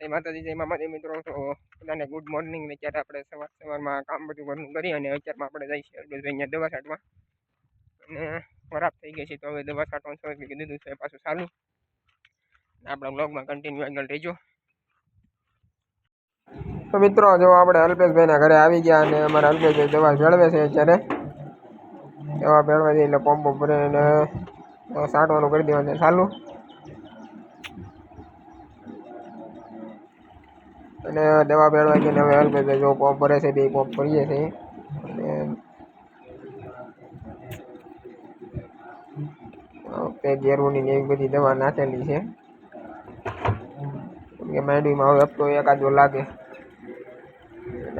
જય માતાજી, જય મામાજી મિત્રો. તો બધાને ગુડ મોર્નિંગ ને અત્યારે આપણે સવાર સવારમાં કામ બધું ઘરનું કરી અને અત્યારમાં આપણે જઈશું અહીંયા દવા છાંટવા અને ખરાબ થઈ ગઈ છે તો હવે દવા છાંટવાનું શરૂ કીધું દીધું છે, પાછું ચાલું. આપણા બ્લોગમાં કન્ટિન્યુ આગળ રહેજો. તો મિત્રો, જો આપણે અલ્પેશભાઈના ઘરે આવી ગયા અને અમારા અલ્પેશભાઈ દવા ભેળવે છે અત્યારે. દવા ભેળવે છે એટલે પંપ અને છાંટવાનું કરી દેવાનું છે, ચાલુ. અને દવા ભેળવાઈ ગઈ ને હવે અલ્પેશભાઈ જો પોપ ભરે છે બે પોપ ભરીએ છીએ. અને તે ગેરુની ને એવી બધી દવા નાખેલી છે. કે માંડવીમાં હવે હપ્તો એકાદો લાગે.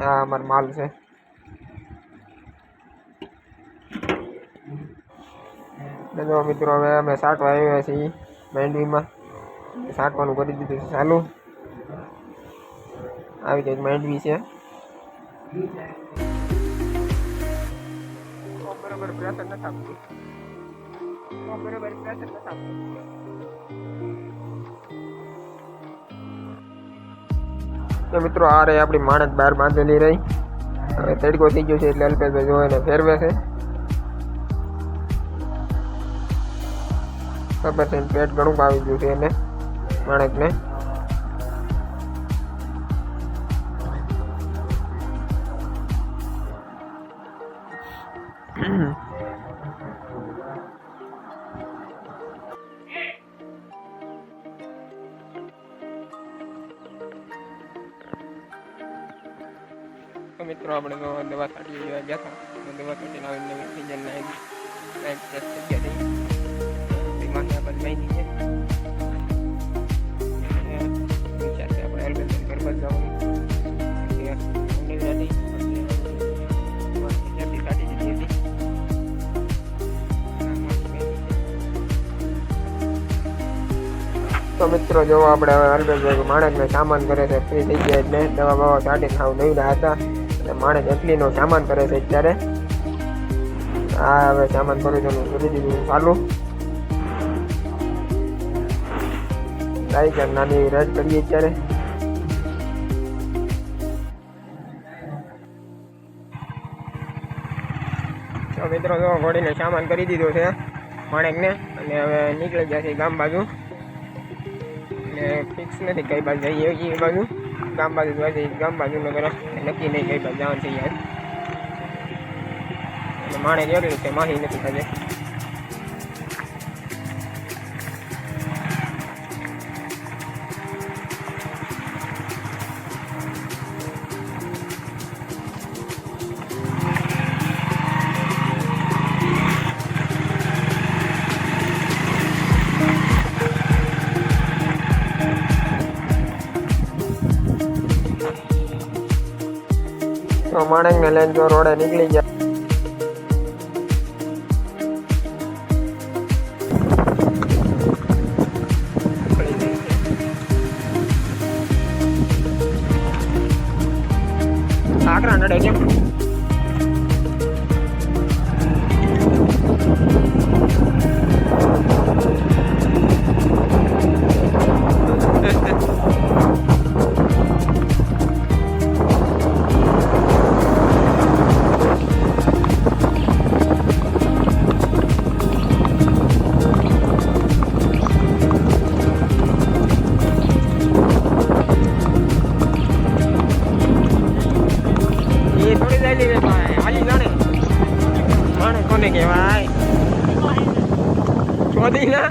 આ અમારો માલ છે. મિત્રો, હવે અમે સાટવા આવ્યા છીએ માંડવીમાં. સાટવાનું કરી દીધું છે ચાલુ. આવી કંઈક માંડવી છે. બરાબર પ્રેશર નથી આપતું. બરાબર પ્રેશર નથી આપતું. તો મિત્રો આ રહી આપણી માણસ બહાર બાંધેલી રહી. હવે તડકો થઈ ગયો છે એટલે અલ્પેશભાઈ જો એને ફેરવે છે. ખબર છે પેટ ઘણું પાવી ગયું છે એને માણસને. મિત્રો આપણે તો દવા છાંટી લેવા ગયા હતા તો દવા છાંટીને આવીને નવી સીઝન લાવી લાઈફ ટેસ્ટ થઈ ગયા હતી બીમારી આપણે લઈ દઈએ તો મિત્રો, જો આપણે હવે અલ્પેશભાઈ માણસનો સામાન કરે છે ફ્રી થઈ ગયા એટલે દવા બવા કાઢીને હાવ નવીના હતા. અને માણસ એટલીનો સામાન કરે છે અત્યારે. આ હવે સામાન કરું છું કરી દીધું ચાલુ. ટાઈગર નાની રજ કરીએ અત્યારે. મિત્રો, જો ઘોડીને સામાન કરી દીધો છે માણેકને, અને હવે નીકળી ગયા છે ગામ બાજુ. ને ફિક્સ નથી, કઈ બાજુ જઈએ, એ બાજુ. ગામ બાજુ જોવા જઈએ, ગામ બાજુ નગર નક્કી નહીં કઈ બાજુ જવાનું છે યાર. માણે જેટલું છે માહી નથી થશે. તો માણેકને લઈને જો રોડે નીકળી ગયા. สวัสดีนะ